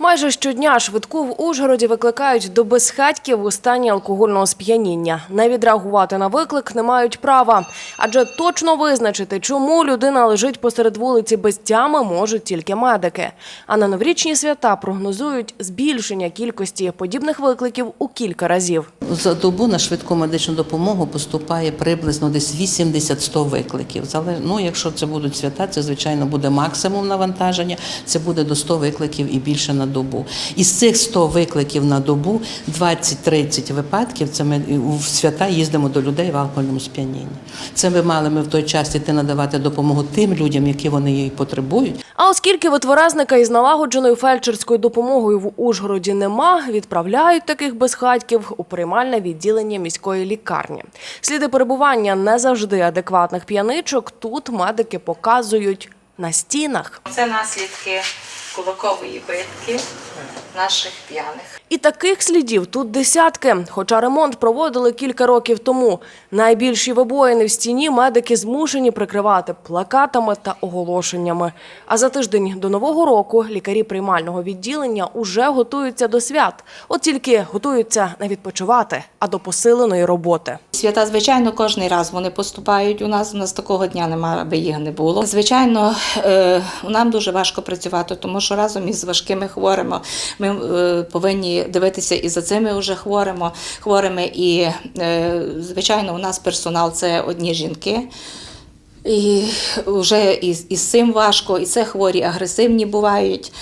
Майже щодня швидку в Ужгороді викликають до безхатьків у стані алкогольного сп'яніння. Не відреагувати на виклик не мають права, адже точно визначити, чому людина лежить посеред вулиці без тями, можуть тільки медики. А на новорічні свята прогнозують збільшення кількості подібних викликів у кілька разів. За добу на швидку медичну допомогу поступає приблизно десь 80-100 викликів. Ну, якщо це будуть свята, це звичайно буде максимум навантаження. Це буде до 100 викликів і більше на добу. Із цих 100 викликів на добу 20-30 випадків. Це ми в свята їздимо до людей в алкогольному сп'янінні. Це ми мали ми в той час іти надавати допомогу тим людям, які вони її потребують. А оскільки витворазника із налагодженою фельдшерською допомогою в Ужгороді нема, відправляють таких безхатьків у приймальне відділення міської лікарні. Сліди перебування не завжди адекватних п'яничок тут медики показують на стінах. Це наслідки кулакової битки наших п'яних. І таких слідів тут десятки. Хоча ремонт проводили кілька років тому. Найбільші вибоїни в стіні медики змушені прикривати плакатами та оголошеннями. А за тиждень до нового року лікарі приймального відділення уже готуються до свят. От тільки готуються не відпочивати, а до посиленої роботи. Свята, звичайно, кожен раз вони поступають. У нас у нас такого дня немає, аби їх не було. Звичайно, е, нам дуже важко працювати, тому що разом із важкими хворими ми е, повинні дивитися і за цими вже хворими, хворими. І, е, звичайно, у нас персонал це одні жінки. І вже із, із цим важко, і це хворі агресивні бувають,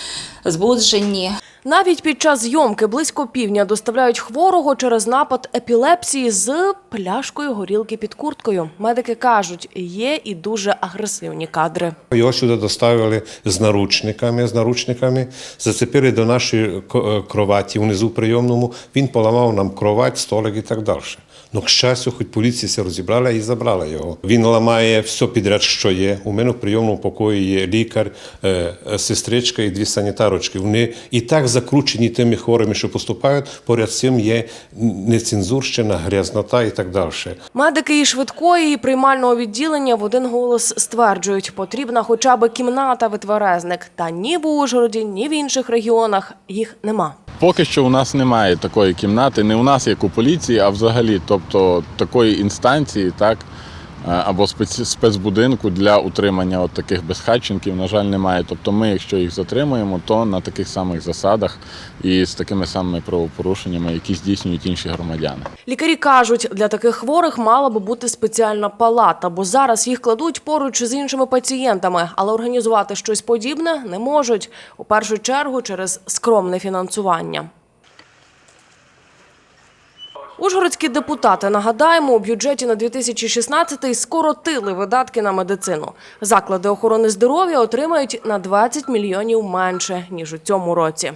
збуджені. Навіть під час зйомки близько півдня доставляють хворого через напад епілепсії з пляшкою горілки під курткою. Медики кажуть, є і дуже агресивні кадри. Його сюди доставили з наручниками, з наручниками, зацепили до нашої е, кроваті внизу прийомному. Він поламав нам кровать, столик і так далі. Ну, к щастю, хоч поліція розібрала і забрала його. Він ламає все підряд, що є. У мене в прийомному покої є лікар, е, сестричка і дві санітарочки. Вони і так закручені тими хворими, що поступають. Поряд з цим є нецензурщина, грязнота і так далі. Медики і швидкої, і приймального відділення в один голос стверджують, потрібна хоча б кімната витверезник. Та ні в Ужгороді, ні в інших регіонах їх нема. Поки що у нас немає такої кімнати, не у нас, як у поліції, а взагалі, тобто такої інстанції, так, або спец- спецбудинку для утримання от таких безхатченків, на жаль, немає. Тобто ми, якщо їх затримуємо, то на таких самих засадах і з такими самими правопорушеннями, які здійснюють інші громадяни. Лікарі кажуть, для таких хворих мала би бути спеціальна палата, бо зараз їх кладуть поруч з іншими пацієнтами, але організувати щось подібне не можуть. У першу чергу через скромне фінансування. Ужгородські депутати, нагадаємо, у бюджеті на 2016-й скоротили видатки на медицину. Заклади охорони здоров'я отримають на 20 мільйонів менше, ніж у цьому році.